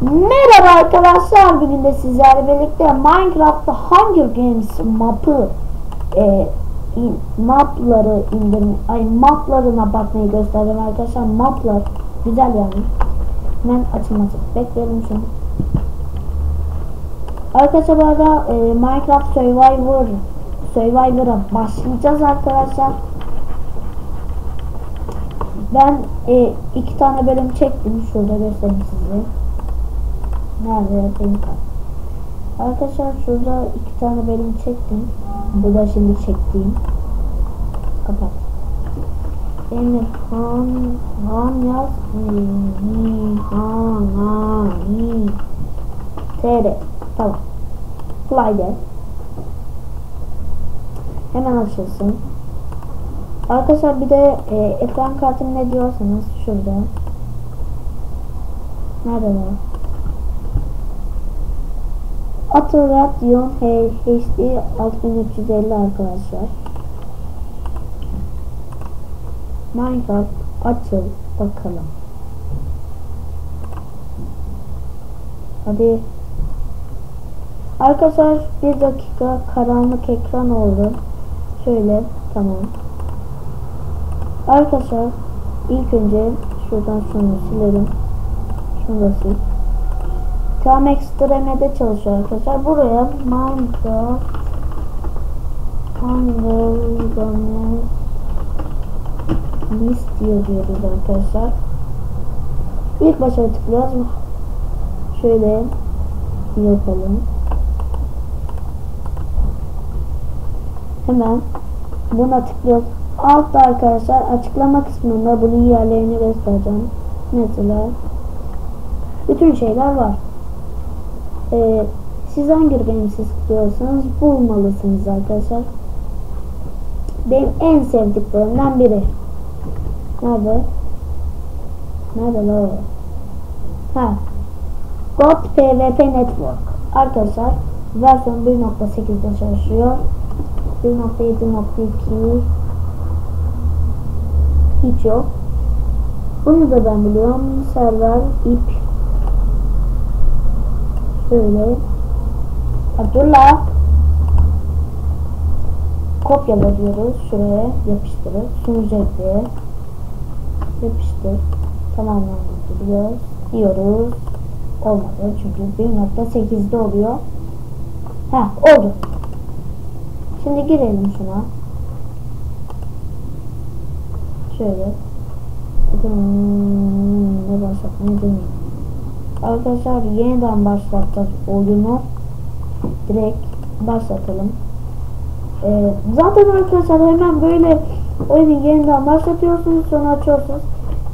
Merhaba arkadaşlar bugün de sizlerle birlikte Minecraft'ta Hunger Games mapı e, in, mapları indirme ay maplarına bakmayı göstereceğim arkadaşlar. Maplar güzel yani. Hemen açılması bekleyelim şunu arkadaşlar bu arada e, Minecraft Survivor Survivor'a başlayacağız arkadaşlar. Ben e, iki tane bölüm çektim. Şurada göstereyim size Nerede benim Arkadaşlar şurada iki tane bölüm çektim. Bu da şimdi çektiğim. Kapat. Emir Han Han yaz. Han Han TR. Tamam. Kolaydı. Hemen açılsın. Arkadaşlar bir de e, ekran kartım ne diyorsanız şurada. Nerede var? Atıl Radeon HD 6350 arkadaşlar. Minecraft açıl bakalım. Hadi. Arkadaşlar bir dakika karanlık ekran oldu. Şöyle tamam. Arkadaşlar ilk önce şuradan şunu silelim. Şunu da sil. Tam ekstremede çalışıyor arkadaşlar. Buraya Minecraft Games List yazıyoruz arkadaşlar. İlk başa tıklıyoruz. Şöyle yapalım. Hemen buna tıklıyoruz. Altta arkadaşlar açıklama kısmında bunun yerlerini göstereceğim. Mesela bütün şeyler var. Ee, siz hangi Games istiyorsanız bulmalısınız arkadaşlar. Benim en sevdiklerimden biri. Nerede? Nerede la? Ha. God PvP Network. Arkadaşlar versiyon 1.8'de çalışıyor. 1.7.2 hiç yok. Bunu da ben biliyorum. Server ip Şöyle. Abdullah. Kopyala diyoruz. Şuraya yapıştırıp sunucu ekleye. Yapıştır. Tamamlandı diyoruz. Diyoruz. Olmadı çünkü 1.8'de oluyor. Ha oldu. Şimdi girelim şuna. Şöyle. Hmm, ne başlatmayı deneyim. Arkadaşlar yeniden başlatacağız oyunu. Direkt başlatalım. Ee, zaten arkadaşlar hemen böyle oyunu yeniden başlatıyorsunuz sonra açıyorsunuz.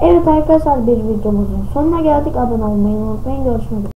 Evet arkadaşlar bir videomuzun sonuna geldik. Abone olmayı unutmayın. Görüşmek üzere.